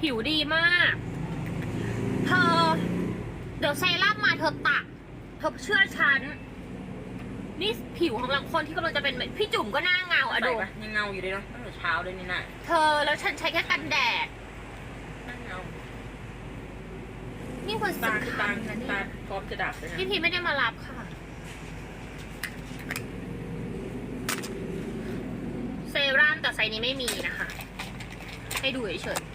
ผิวดีมาก เธอ เดี๋ยวเซรั่มมาเธอตัก เธอเชื่อฉัน นี่ผิวของเราคนที่กำลังจะเป็นเหมือนพี่จุ๋มก็หน้าเงาอะใส่ดูปะยังเงาอยู่เลยเนาะตั้งแต่เช้าเลยนี่น่ะเธอแล้วฉันใช้แค่กันแดด นั่งเงานี่คนตาสำคือคัตาญนะเนี่ตายพร้อมจะดับเลยนะพี่พีไม่ได้มารับค่ะ เซรั่มแต่ไซส์นี้ไม่มีนะคะ ให้ดูเฉยๆ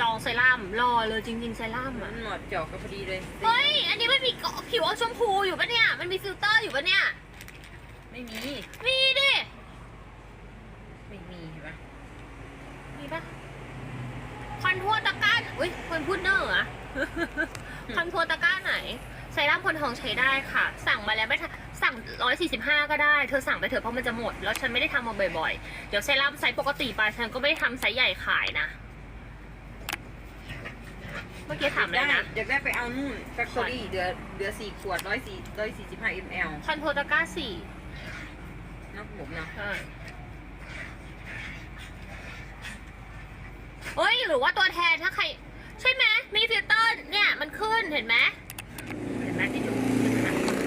จองเซรั่มรอเลยจริง ๆ เซรั่มมัอะนหมดจอกก็พอดีเลยเฮ้ย อันนี้มันมีเกาะผิวอมชมพูอยู่ปะเนี่ย มันมีฟิลเตอร์อยู่ปะเนี่ย ไม่มี มีดิ ไม่มีเห็นปะมีปะคอนทัวร์ตะกร้าอุ้ยคนพูดเนอร์อะ คอนทัวร์ตะกร้าไหนเซรั่มคนทองใช้ได้ค่ะ สั่งมาแล้วไม่ทันสั่ง 145 ก็ได้ เธอสั่งไปเถอะเพราะมันจะหมด แล้วฉันไม่ได้ทำมาบ่อยๆ เดี๋ยวเซรั่มไซส์ปกติไปฉันก็ไม่ได้ทำไซส์ใหญ่ขายนะ เมื่อกี้ถามเลยนะอยากได้ไปเอานู่นแฟคทอรี่เดือเดือสี่ขวดร้อยสี่ร้อยสี่สิบห้า ml คอนทัวร์ตะกร้าสี่นะผมเนาะใช่เฮ้ยหรือว่าตัวแทนถ้าใคร ใช่ไหมมีฟิลเตอร์เนี่ยมันขึ้นเห็นไหมเห็นไหมที่จุด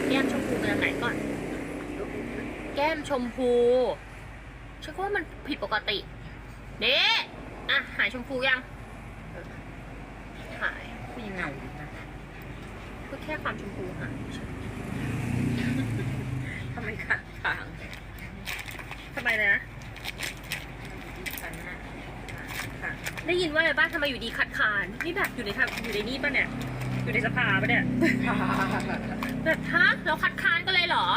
แก้มชมพูเป็นยังไงก่อน แก้มชมพูฉันก็ว่ามันผิดปกติเด้อะหายชมพูยังเออ หายก็ยังเงาอยู่นะก็แค่ความชมพูหายเฉยทำไมขัดขางทำไมนะขันหน้าขัดได้ยินว่าอะไรบ้างทำไมอยู่ดีคัดค้านนี่แบบอยู่ในทางอยู่ในนี่ปะเนี่ย อยู่ในสภาปะเนี่ยแบบฮะเราคัดค้านกันเลยเหรอ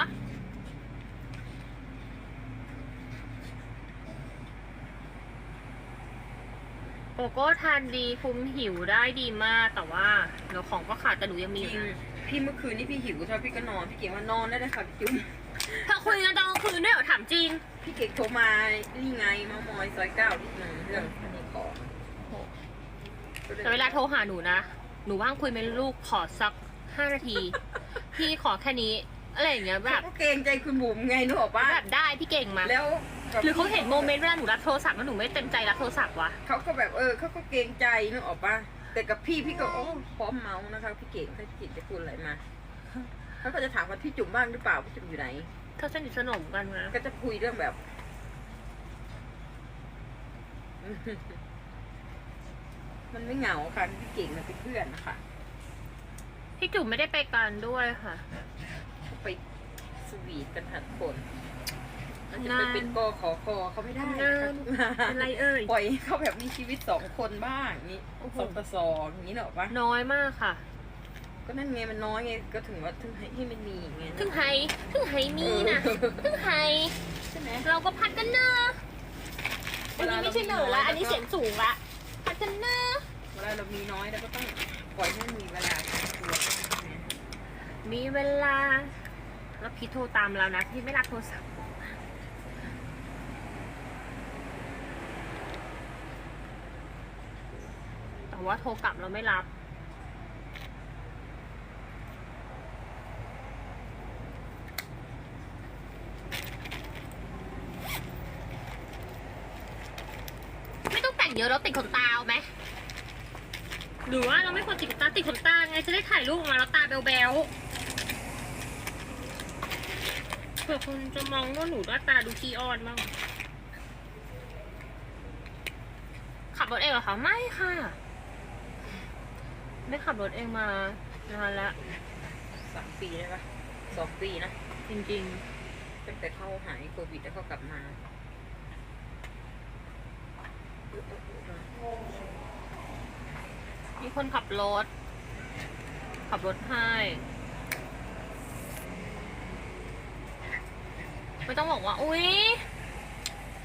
โกโก้ทานดีคุมหิวได้ดีมากแต่ว่าเดี๋ยวของก็ขาดแต่หนูยังมีพี่อยู่นะพี่เมื่อคืนนี่พี่หิวใช่ไหมพี่ก็นอนพี่เก๋ว่านอนได้เลยค่ะพี่จุ๊บเธอคุยกันตอนกลางคืนด้วยเหรอถามจริง พี่เก๋โทรมานี่ไงมามอยซอยเก้านิดนึงเรื่องอันนี้ของแต่เวลาโทรหาหนูนะ หนูว่างคุยไหมลูกขอสักห้านาที พี่ขอแค่นี้อะไรอย่างเงี้ยแบเขาบก็เกรงใจคุณบุ๋มไงนึกออกปะแบบได้พี่เก่งมาแล้วแบบ หรือเขาเห็นโมเมนต์เวลาหนูรับโทรศัพท์แล้วหนูไม่เต็มใจรับโทรศัพท์วะเขาก็แบบเออเขาก็เกรงใจนึกออกปะแต่กับพี่พี่ก็โอ้พร้อมเมาส์นะคะพี่เก่งถ้าพี่เก่งจะพูดอะไรมาเขาก็จะถามว่าพี่จุ๋มบ้างหรือเปล่าพี่จุ๋มอยู่ไหนเธอสนิทสนมกันนะก็จะคุยเรื่องแบบมันไม่เหงาค่ะพี่เก่งมันเป็นเพื่อนนะคะพี่จุ๋มไม่ได้ไปกันด้วยค่ะเขาไปสวีทกันหัดคน มันจะไปเป็นกอขอคอเขาไม่ได้ทำงานอะไรเอ่ยปล่อยให้เขาแบบมีชีวิตสองคนบ้างนี้โอ้โหสองต่อสองอย่างนี้เนอะปะน้อยมากค่ะ ก็นั่นไงมันน้อยไงก็ถึงว่าถึงให้ให้มันมีไงถึงไฮถึงไฮมีนะถึงไฮใช่ไหมเราก็พัดกันเนอะอันนี้ไม่ใช่เหนอละอันนี้เสียงสูงละพัดกันเนอะเวลาเรามีน้อยเราก็ต้องปล่อยให้มันมีเวลาตัวบ้างไงมีเวลาแล้วพี่โทรตามเรานะพี่ไม่รับโทรศัพท์ ต่ว่าโทรกลับเราไม่รับ ไม่ต้องแต่งเยอะเราติดขนตาเอาไหมหรือว่าเราไม่ควรติดขนตาติดขนตาไงจะได้ถ่ายรูปออกมาแล้วตาแบ๊วๆเผื่อคุณจะมองว่าหนูหน้าตาดูขี้อ่อนบ้างขับรถเองเหรอคะไม่ค่ะ ไม่ขับรถเองมานานแล้วสามปีได้ปะสองปีนะจริงตั้งแต่เข้าหายโควิดแล้วเขากลับมาๆ มีคนขับรถ ขับรถให้ไม่ต้องบอกว่า อุ๊ย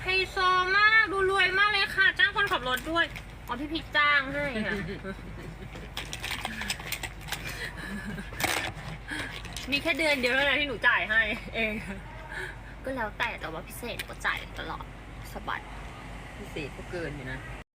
ไฮโซมาก ดูรวยมากเลยค่ะ จ้างคนขับรถด้วย อ๋อพี่พิกจ้างให้ค่ะ มีแค่เดือนเดียวเท่านั้นที่หนูจ่ายให้เอง ก็แล้วแต่แต่ว่าพิเศษก็จ่ายตลอดสบัดพิเศษก็เกินอยู่นะ